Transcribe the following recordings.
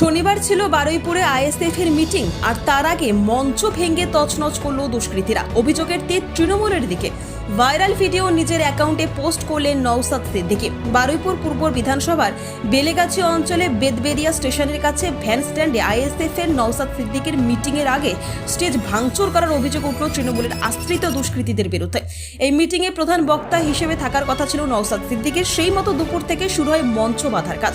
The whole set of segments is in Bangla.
শনিবার ছিল বারুইপুরে আইএসএফ এর মিটিং, আর তার আগে মঞ্চ ভেঙে তছনছ করল দুষ্কৃতীরা। অভিযোগের তীর তৃণমূলের দিকে। ভাইরাল ভিডিও নিজের অ্যাকাউন্টে পোস্ট করলেন নওসাদ সিদ্দিকি। বারুইপুর পূর্ব বিধানসভার বেলেগাছি অঞ্চলে বেদবেরিয়া স্টেশনের কাছে ভ্যান স্ট্যান্ডে আইএসএফ এর নওসাদ সিদ্দিকের মিটিং এর আগে স্টেজ ভাঙচুর করার অভিযোগ উঠল তৃণমূলের আশ্রিত দুষ্কৃতীদের বিরুদ্ধে। এই মিটিংয়ে প্রধান বক্তা হিসেবে থাকার কথা ছিল নওসাদ সিদ্দিকের। সেই মতো দুপুর থেকে শুরু হয় মঞ্চ বাঁধার কাজ।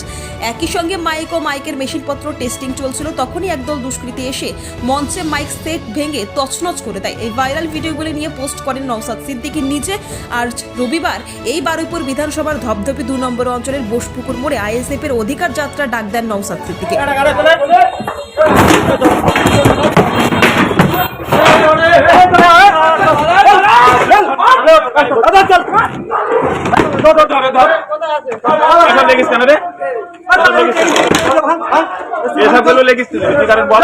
একই সঙ্গে মাইক ও মাইকের মেশিনপত্র টেস্টিং চলছিল, তখনই একদল দুষ্কৃতী এসে মঞ্চে মাইক সেট ভেঙে তছনছ করে দেয়। এই ভাইরাল ভিডিওগুলি নিয়ে পোস্ট করেন নওসাদ সিদ্দিকী। নিজে আর রবিবার এই বারুইপুর বিধানসভার ধপধপি দু নম্বর অঞ্চলের বোসপুকুর মোড়ে আইএসএফ এর অধিকার যাত্রা ডাক দেন সিদ্দিকী তুই তুই কারণ বল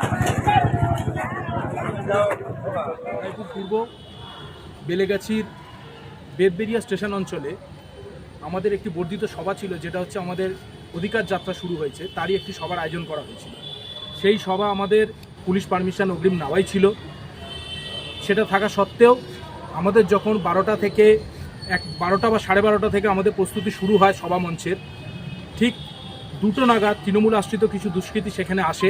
পূর্ব বেলেগাছির বেদবেরিয়া স্টেশন অঞ্চলে আমাদের একটি বর্ধিত সভা ছিল, যেটা হচ্ছে আমাদের অধিকার যাত্রা শুরু হয়েছে। তারই একটি সভার আয়োজন করা হয়েছিল। সেই সভা আমাদের পুলিশ পারমিশন অগ্রিম নেওয়াই ছিল। সেটা থাকা সত্ত্বেও আমাদের যখন বারোটা থেকে এক, বারোটা বা সাড়ে বারোটা থেকে আমাদের প্রস্তুতি শুরু হয় সভা মঞ্চের, ঠিক দুটো নাগাদ তৃণমূল আশ্রিত কিছু দুষ্কৃতী সেখানে আসে।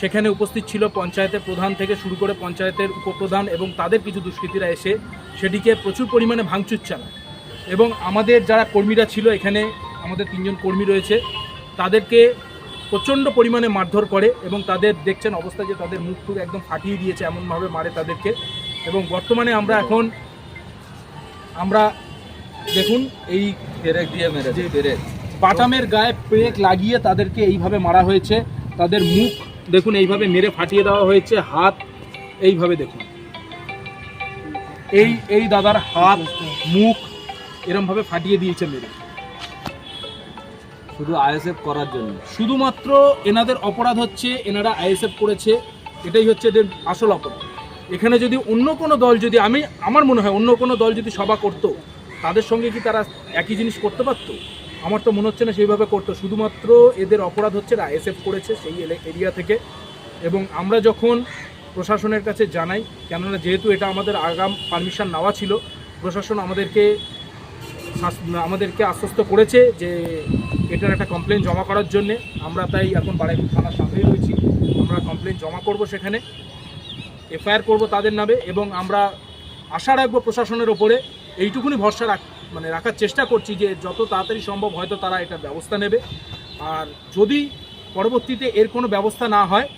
সেখানে উপস্থিত ছিল পঞ্চায়েতের প্রধান থেকে শুরু করে পঞ্চায়েতের উপপ্রধান এবং তাদের কিছু দুষ্কৃতীরা এসে সেটিকে প্রচুর পরিমাণে ভাঙচুর চালায়। এবং আমাদের যারা কর্মীরা ছিল এখানে আমাদের তিনজন কর্মী রয়েছে তাদেরকে প্রচণ্ড পরিমাণে মারধর করে এবং তাদের দেখছেন অবস্থা যে তাদের মুখ টুক একদম ফাটিয়ে দিয়েছে এমনভাবে মারে তাদেরকে। এবং বর্তমানে আমরা এখন আমরা দেখুন এই পেরেক দিয়ে মেরেছে পেরেক। বাটামের গায়ে পেরেক লাগিয়ে তাদেরকে এইভাবে মারা হয়েছে। তাদের মুখ দেখুন এইভাবে মেরে ফাটিয়ে দেওয়া হয়েছে হাত এইভাবে দেখুন। এই এই দাদার হাত মুখ এরমভাবে ফাটিয়ে দিয়েছে মেরে। শুধু আইএসএফ করার জন্য? শুধুমাত্র এনাদের অপরাধ হচ্ছে এনারা আইএসএফ করেছে এটাই হচ্ছে এদের আসল অপরাধ। এখানে যদি অন্য কোনো দল যদি আমি আমার মনে হয় অন্য কোনো দল যদি সভা করতো তাদের সঙ্গে কি তারা একই জিনিস করতে পারতো? আমার তো মনে হচ্ছে না সেইভাবে করতো। শুধুমাত্র এদের অপরাধ হচ্ছে আইএসএফ করেছে সেই এরিয়া থেকে। এবং আমরা যখন প্রশাসনের কাছে জানাই, কেননা যেহেতু এটা আমাদের আগাম পারমিশন নেওয়া ছিল, প্রশাসন আমাদেরকে আমাদেরকে আশ্বস্ত করেছে যে এটার একটা কমপ্লেন জমা করার জন্য। আমরা তাই এখন বারাইপুর থানার সামনেই রয়েছি। আমরা কমপ্লেন জমা করব সেখানে। এফআইআর করব তাদের নামে এবং আমরা আশা রাখব প্রশাসনের ওপরে। এইটুকুনি ভরসা রাখ মানে রাখার চেষ্টা করছি যে যত তাড়াতাড়ি সম্ভব হয়তো তারা এটা ব্যবস্থা নেবে। আর যদি পরবর্তীতে এর কোনো ব্যবস্থা না হয়,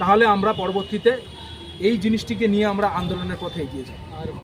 তাহলে আমরা পরবর্তীতে এই জিনিসটিকে নিয়ে আমরা আন্দোলনের পথে এগিয়ে যাব।